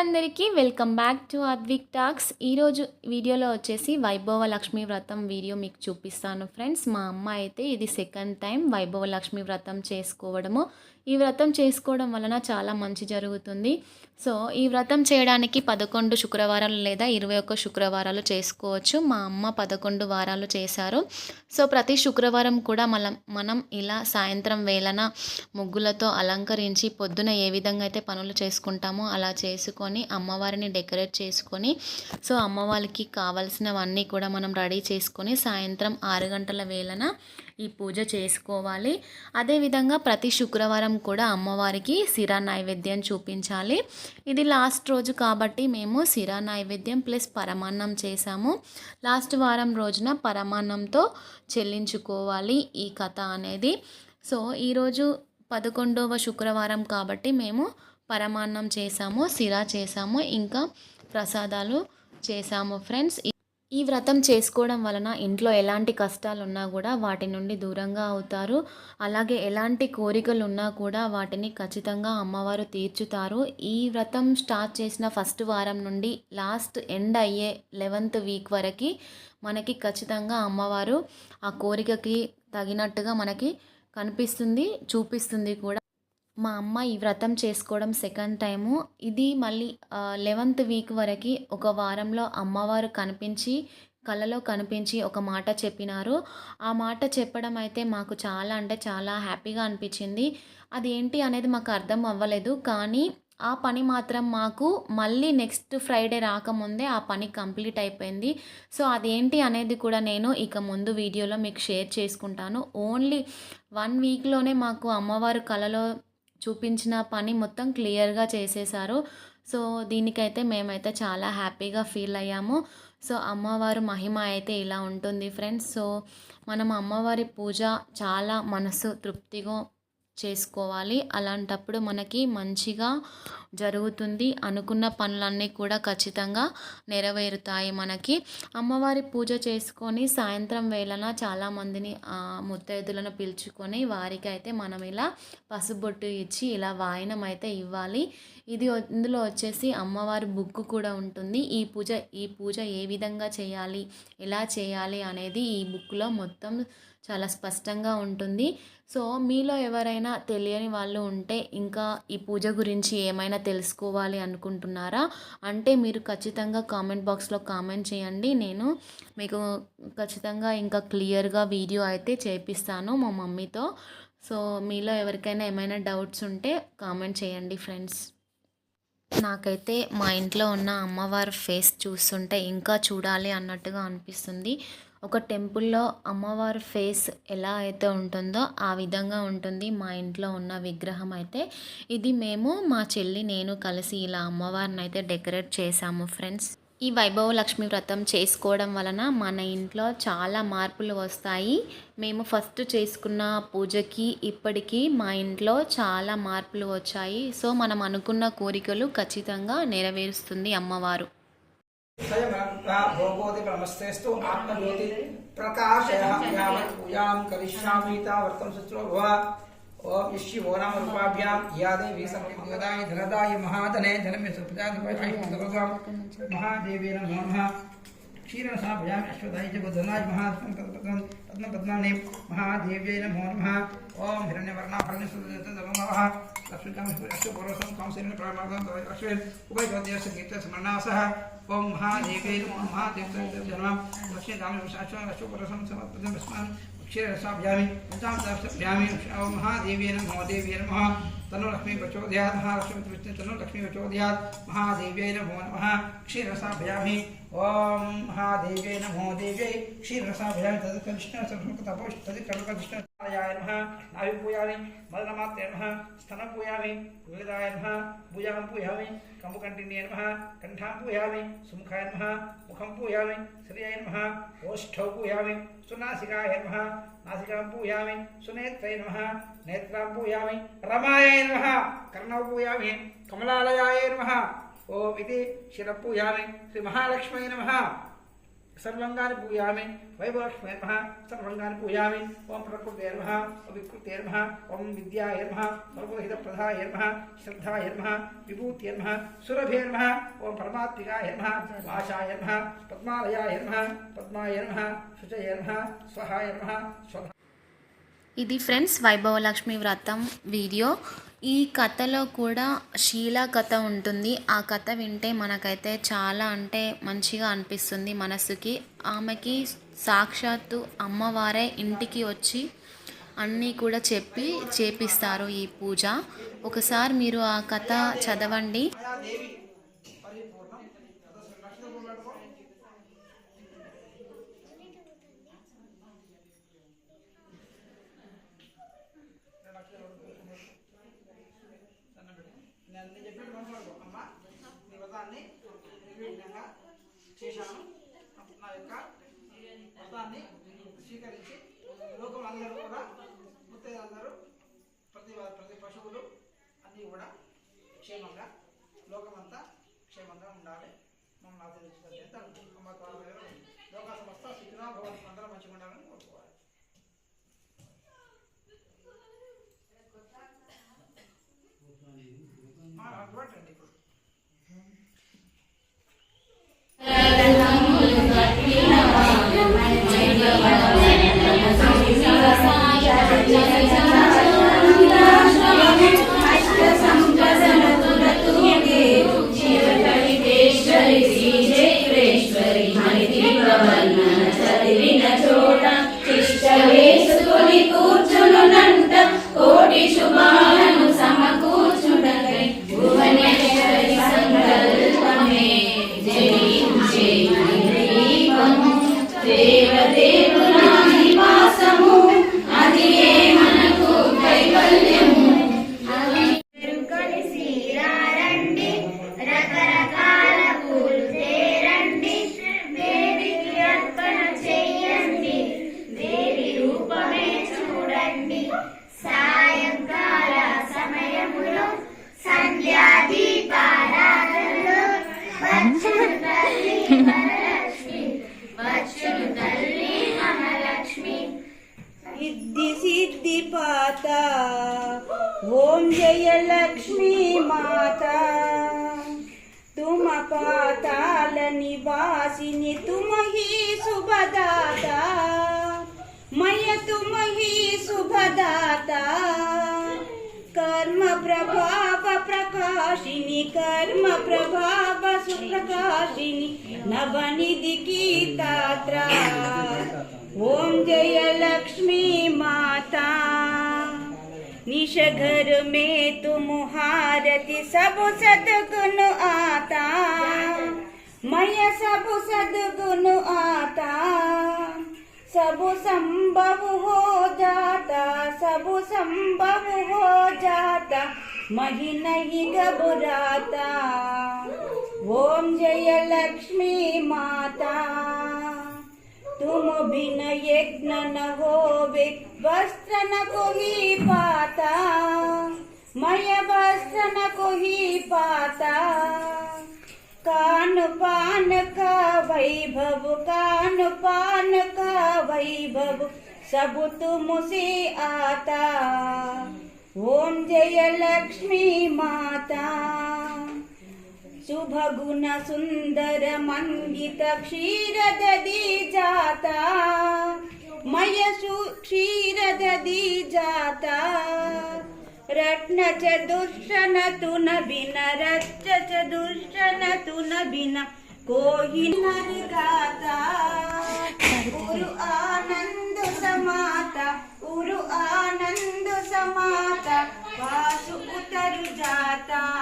అందరికీ welcome back to Advik talks. ఈరోజు వీడియోలో వచ్చేసి వైభవ లక్ష్మి వ్రతం వీడియో మీకు చూపిస్తాను ఫ్రెండ్స్. మా అమ్మ అయితే ఇది సెకండ్ టైం వైభవ లక్ష్మి వ్రతం చేసుకోవడము. ఈ వ్రతం చేసుకోవడం వలన చాలా మంచి జరుగుతుంది. సో ఈ వ్రతం చేయడానికి పదకొండు శుక్రవారాలు లేదా ఇరవై ఒక్క శుక్రవారాలు చేసుకోవచ్చు. మా అమ్మ పదకొండు వారాలు చేశారు. సో ప్రతి శుక్రవారం కూడా మనం మనం ఇలా సాయంత్రం వేళన ముగ్గులతో అలంకరించి పొద్దున ఏ విధంగా అయితే పనులు చేసుకుంటామో అలా చేసుకొని అమ్మవారిని డెకరేట్ చేసుకొని సో అమ్మవారికి కావాల్సినవన్నీ కూడా మనం రెడీ చేసుకొని సాయంత్రం ఆరు గంటల వేళన ఈ పూజ చేసుకోవాలి. అదేవిధంగా ప్రతి శుక్రవారం కూడా అమ్మవారికి సిరా నైవేద్యం చూపించాలి. ఇది లాస్ట్ రోజు కాబట్టి మేము సిరా నైవేద్యం ప్లస్ పరమాన్నం చేసాము లాస్ట్ వారం రోజున పరమాన్నంతో చెల్లించుకోవాలి ఈ కథ అనేది. సో ఈరోజు పదకొండవ శుక్రవారం కాబట్టి మేము పరమాన్నం చేసాము సిరా చేసాము ఇంకా ప్రసాదాలు చేసాము ఫ్రెండ్స్. ఈ వ్రతం చేసుకోవడం వలన ఇంట్లో ఎలాంటి కష్టాలు ఉన్నా కూడా వాటి నుండి దూరంగా అవుతారు. అలాగే ఎలాంటి కోరికలు ఉన్నా కూడా వాటిని ఖచ్చితంగా అమ్మవారు తీర్చుతారు. ఈ వ్రతం స్టార్ట్ చేసిన ఫస్ట్ వారం నుండి లాస్ట్ ఎండ్ అయ్యే లెవెంత్ వీక్ వరకు మనకి ఖచ్చితంగా అమ్మవారు ఆ కోరికకి తగినట్టుగా మనకి కనిపిస్తుంది చూపిస్తుంది కూడా. మా అమ్మ ఈ వ్రతం చేసుకోవడం సెకండ్ టైము. ఇది మళ్ళీ లెవెంత్ వీక్ వరకు ఒక వారంలో అమ్మవారు కనిపించి కళ్ళలో కనిపించి ఒక మాట చెప్పినారు. ఆ మాట చెప్పడం అయితే మాకు చాలా అంటే చాలా హ్యాపీగా అనిపించింది. అది ఏంటి అనేది మాకు అర్థం అవ్వలేదు. కానీ ఆ పని మాత్రం మాకు మళ్ళీ నెక్స్ట్ ఫ్రైడే రాకముందే ఆ పని కంప్లీట్ అయిపోయింది. సో అదేంటి అనేది కూడా నేను ఇక ముందు వీడియోలో మీకు షేర్ చేసుకుంటాను. ఓన్లీ వన్ వీక్లోనే మాకు అమ్మవారు కళలో చూపించిన పని మొత్తం క్లియర్గా చేసేసారు. సో దీనికైతే మేమైతే చాలా హ్యాపీగా ఫీల్ అయ్యాము. సో అమ్మవారు మహిమ అయితే ఇలా ఉంటుంది ఫ్రెండ్స్. సో మనం అమ్మవారి పూజ చాలా మనసు తృప్తిగా చేసుకోవాలి. అలాంటప్పుడు మనకి మంచిగా జరుగుతుంది అనుకున్న పనులన్నీ కూడా ఖచ్చితంగా నెరవేరుతాయి మనకి. అమ్మవారి పూజ చేసుకొని సాయంత్రం వేళన చాలామందిని ముత్తైదులను పిలుచుకొని వారికి అయితే మనం ఇలా పసుబొట్టు ఇచ్చి ఇలా వాయనం అయితే ఇవ్వాలి. ఇది ఇందులో వచ్చేసి అమ్మవారి బుక్ కూడా ఉంటుంది. ఈ పూజ ఈ పూజ ఏ విధంగా చేయాలి ఎలా చేయాలి అనేది ఈ బుక్లో మొత్తం చాలా స్పష్టంగా ఉంటుంది. సో మీలో ఎవరైనా తెలియని వాళ్ళు ఉంటే ఇంకా ఈ పూజ గురించి ఏమైనా తెలుసుకోవాలి అనుకుంటున్నారా? అంటే మీరు ఖచ్చితంగా కామెంట్ బాక్స్లో కామెంట్ చేయండి. నేను మీకు ఖచ్చితంగా ఇంకా క్లియర్గా వీడియో అయితే చేపిస్తాను మా మమ్మీతో. సో మీలో ఎవరికైనా ఏమైనా డౌట్స్ ఉంటే కామెంట్ చేయండి ఫ్రెండ్స్. నాకైతే మా ఇంట్లో ఉన్న అమ్మవారి ఫేస్ చూస్తుంటే ఇంకా చూడాలి అన్నట్టుగా అనిపిస్తుంది. ఒక టెంపుల్లో అమ్మవారి ఫేస్ ఎలా అయితే ఉంటుందో ఆ విధంగా ఉంటుంది మా ఇంట్లో ఉన్న విగ్రహం అయితే. ఇది మేము మా చెల్లి నేను కలిసి ఇలా అమ్మవారిని అయితే డెకరేట్ చేశాము ఫ్రెండ్స్. ఈ వైభవ లక్ష్మి వ్రతం చేసుకోవడం వలన మన ఇంట్లో చాలా మార్పులు వస్తాయి. మేము ఫస్ట్ చేసుకున్న పూజకి ఇప్పటికీ మా ఇంట్లో చాలా మార్పులు వచ్చాయి. సో మనం అనుకున్న కోరికలు ఖచ్చితంగా నెరవేరుస్తుంది అమ్మవారు. ओम निश्चिवोनाम रूपाभ्याम यादेवी सर्वमंगलाय धनदाय महाधने धनमे सुप्रजाय महादेवे नमः क्षीरणसा भजामि अश्वदाय च बुधनाय महात्मकं पद्मपद्माने महादेव्यै नमो नमः। ॐ हिरण्यवर्णाभरणसुदतमः लक्ष्मीकामश्वरस्वरसं कांसेन प्राणार्थं अश्वेन उभयज्योतिषस्य कीर्तस्मरणासः ॐ महादेव्यै नमो महादेव्यै नमः। लक्ष्मीकामेश्वरस्वरसं समर्पयन् क्षीररसाभ्यामि पञ्चामृताभ्यामि महादेव्ये नमो देव्ये नमः तन्नो लक्ष्मी महालक्ष्मी तनुलक्ष्मी तन्नो लक्ष्मी नमो नम क्षीररसाभ्यामि ॐ महादेव्यै नमो देव्यै क्षीररसाभ्यामि तद् कनिष्ठ तपोष्ठ तद् పూజాయ నమ నాభి పూయామి మదనమాత్రే నమ స్థనం పూయామి వివిధాయ నమ భుజాం పూయామి కంబకంఠిన్యే నమ కంఠాం పూయామి సుముఖాయ నమ ముఖం పూయామి శ్రియాయ నమ ఓష్ఠౌ పూయామి సునాసికాయ నమ నాసికాం పూయామి సునేత్రయ నమ నేత్రాం పూయామి రమాయ నమ కర్ణౌ పూయామి కమలాలయాయ నమ ఓం ఇది శిరపూయామి శ్రీ మహాలక్ష్మీ నమ. వైభవక్ష్మే నమ సర్వంగాన్ని పూయామి ఓం ప్రకృతే నమ ఓం వికృతే నమ ఓం విద్యాయ నమ సర్వహిత ప్రధాయ నమ శ్రద్ధాయ నమ విభూత్య నమ సురభే నమ ఓం పరమాత్మికాయ నమ ఆశాయ నమ పద్మాలయాయ నమ పద్మాయ నమ శుచయ నమ స్వహాయ నమ స్వధ ఇది ఫ్రెండ్స్ వైభవలక్ష్మి వ్రతం వీడియో. ఈ కథలో కూడా శీలా కథ ఉంటుంది. ఆ కథ వింటే మనకైతే చాలా అంటే మంచిగా అనిపిస్తుంది మనసుకి. ఆమెకి సాక్షాత్తు అమ్మవారే ఇంటికి వచ్చి అన్నీ కూడా చెప్పి చేపిస్తారు ఈ పూజ. ఒకసారి మీరు ఆ కథ చదవండి దేవి పరిపూర్ణం లక్ష్మీ పెట్టుకో నేను చెప్పిన మాట్లాడుకో అమ్మ నీ వ్రతాన్ని ఈ విధంగా చేశాను. నా యొక్క వ్రతాన్ని స్వీకరించి లోకం అందరూ కూడా ముత్తైదులందరూ ప్రతి ప్రతి పశువులు అన్నీ కూడా క్షేమంగా లోకమంతా క్షేమంగా ఉండాలి. మమ్మల్ని ఆశీర్వదించాలి అమ్మ पाताल निवासिनी, तुम ही शुभदाता मय तुम ही शुभदाता कर्म प्रभाव प्रकाशिनी, कर्म प्रभाव सुप्रकाशिनी, नवनिधि की तात्रा। ओम जय लक्ष्मी माता। निश घर में तुम हारति सब सदगुण आता। मय सब सदगुण आता। सब संभव हो जाता, सब संभव हो जाता। मही नहीं घबराता। ओम जय लक्ष्मी माता। तुम बिन यज्ञ न हो वस्त्र न को ही पाता। मय वस्त्र न को ही पाता। कान पान का वैभव कान पान का वैभव सब तुमसे आता। ओम जय लक्ष्मी माता। शुभ गुण सुंदर मंगित क्षीर ददी जाता। मय सु क्षीर ददी जाता। रत्न च दुष्टन तु न बिन रत्न च दुष्टन तु न बिन, कोहि नर गाता। उरु आनंद समाता, उरु आनंद समाता वासु उतर जाता।